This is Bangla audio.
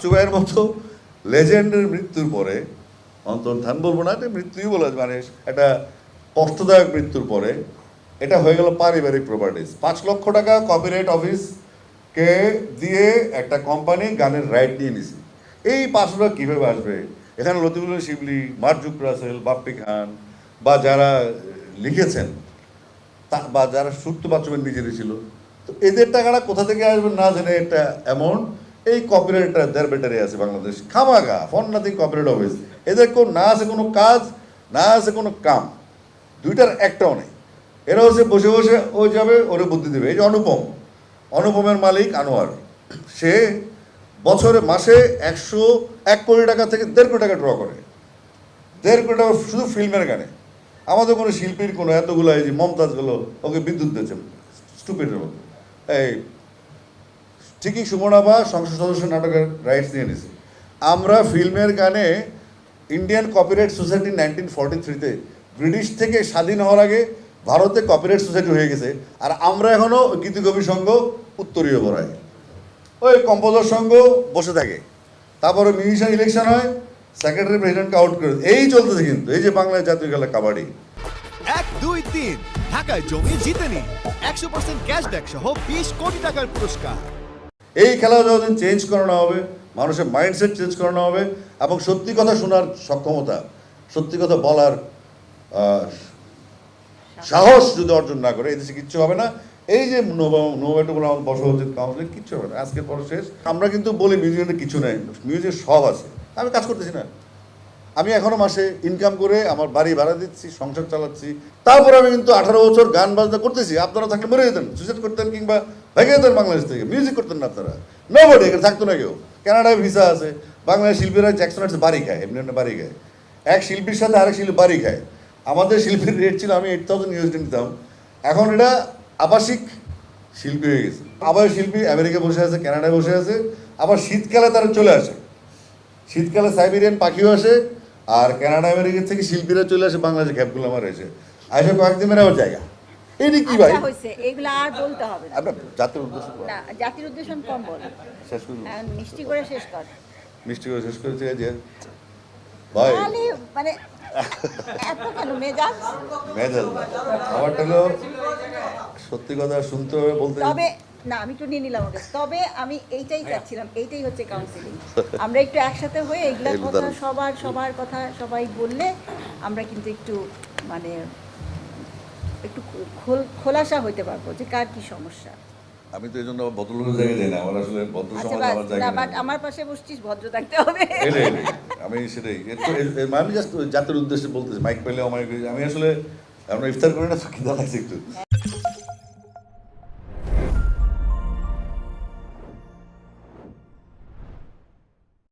বাচ্চু ভাইয়ের মতো লেজেন্ডের মৃত্যুর পরে অন্তর ধান বলব না, এটা মৃত্যুই বলে মানে একটা কষ্টদায়ক মৃত্যুর পরে, এটা হয়ে গেল পারিবারিক প্রপার্টিস পাঁচ লক্ষ টাকা কপিরাইট অফিসকে দিয়ে একটা কোম্পানি গানের রাইট নিয়ে নিছে। এই পাঁচশো টাকা কীভাবে আসবে? এখানে লতিফুল শিবলি, মারজুক রাসেল, বাপ্পি খান, বা যারা লিখেছেন, তা বা যারা সুপ্ত বাচ্চাবেন নিজেরই ছিল, তো এদের টাকাটা কোথা থেকে আসবে না জেনে একটা অ্যামাউন্ট এই কপিরাইটটা দেড় বেটারে আছে বাংলাদেশ খামাগা ফর নাথিং কপিরাইট অফিস এদের কোন না আছে কোনো কাজ, না আছে কোনো কাম। দুইটার একটাও নেই। এরা হচ্ছে বসে বসে ও যাবে, ওরে বুদ্ধি দেবে। এই যে অনুপম, অনুপমের মালিক আনোয়ার। সে বছরে মাসে একশো এক কোটি টাকা থেকে দেড় কোটি টাকা ড্র করে। দেড় কোটি টাকা শুধু ফিল্মের গানে। আমাদের কোনো শিল্পীর কোনো এতগুলো এই যে মমতাজগুলো, ওকে বিদ্যুৎ দিয়েছে স্টুপিডের মতো। এই ঠিকই সুমনাবা সংসদ সদস্য নাটকের রাইটস নিয়ে নিছে। আমরা ফিল্মের গানে Indian copyright society nineteen forty থ্রিতে ব্রিটিশ থেকে স্বাধীন হওয়ার আগে ভারতে কপিরাইট সোসাইটি হয়ে গেছে, আর আমরা এখনও গীতিকবি সংঘ, উত্তরীয় বড়াই ওই কম্পোজার সংঘ বসে থাকে। তারপরে মিউজিশিয়ান ইলেকশন হয় সেক্রেটারি প্রেসিডেন্টকে আউট করে। এই চলতেছে কিন্তু, এই যে বাংলায় জাতীয় খেলা কাবাডি। এক, দুই, তিন, ঢাকায় জমি জিতে নিন একশো পার্সেন্ট ক্যাশব্যাক সহ বিশ কোটি টাকার পুরস্কার। এই খেলা যতদিন চেঞ্জ করানো হবে, মানুষের মাইন্ডসেট চেঞ্জ করানো হবে, এবং সত্যি কথা শোনার সক্ষমতা, সত্যি কথা বলার সাহস যদি অর্জন না করে, এই দেশে কিচ্ছু হবে না। এই যে নোভেটুকুলো আমার বসা উচিত কিচ্ছু হবে না। আজকের পর শেষ। আমরা কিন্তু বলি মিউজিয়ামে কিছু নেই। মিউজিয়াম সব আছে। আমি কাজ করতেছি না। আমি এখনও মাসে ইনকাম করে আমার বাড়ি ভাড়া দিচ্ছি, সংসার চালাচ্ছি। তারপর আমি কিন্তু আঠারো বছর গান বাজনা করতেছি। আপনারা থাকলে মরে যেতেন। সুইসাইড করতেন কিংবা ভেঙে যেতেন বাংলাদেশ থেকে মিউজিক করতেন না আপনারা। নো বডি এখানে থাকতো না কেউ। কানাডায় ভিসা আছে, বাংলাদেশ শিল্পীরা জ্যাকসন আর্টস বাড়ি খায়, এমনি এমনি বাড়ি খায়। এক শিল্পীর সাথে আরেক শিল্পী বাড়ি খায়। আমাদের শিল্পীর রেট ছিল, আমি এইট থাউজেন্ড ইউএসডি নিতাম। এখন এটা আবাসিক শিল্পী হয়ে গেছে। আবার শিল্পী আমেরিকা বসে আছে কানাডায় বসে আছে। আবার শীতকালে তারা চলে আসে। শীতকালে সাইবেরিয়ান পাখিও আসে, আর কানাডা আমেরিকা থেকে শিল্পীরা চলে আসে বাংলাদেশে ক্যাবগুলো আমার এসে আসে কয়েকদিন মেরাও জায়গা। এইটা কি ভাই? আচ্ছা হয়েছে। এগুলো আর বলতে হবে না। আপনার জাতির উদ্দেশ্য না জাতির উদ্দেশ্য কম বল শেষ করুন মিষ্টি করে শেষ কর। মিষ্টি করে শেষ করেছে যে ভাই। মানে এত কেন মেজাজ? মেজাজ। না। আমারটা হলো সত্যি কথা শুনতে হবে বলতে। তবে না আমি একটু নিয়ে নিলাম ওকে তবে আমি এইটাই চাচ্ছিলাম এইটাই হচ্ছে কাউন্সিলিং আমরা একটু একসাথে হয়ে এগুলার এগুলো কথা সবার সবার কথা সবাই বললে আমরা কিন্তু একটু মানে একটু খোল খোলাসা হইতে পারব যে কার কি সমস্যা। আমি তো এজন্য জন্য ভদ্রলোকের জায়গায় যাই না আমার আসলে ভদ্র আচ্ছা সমাজ আমার না জায়গা বাট আমার পাশে বসছিস ভদ্র থাকতে হবে। আমি সেটাই। আমি জাস্ট জাতির উদ্দেশ্যে বলতেছি মাইক পেলে আমার আমি আসলে আমরা ইফতার করি না ফাঁকি লাগছে একটু।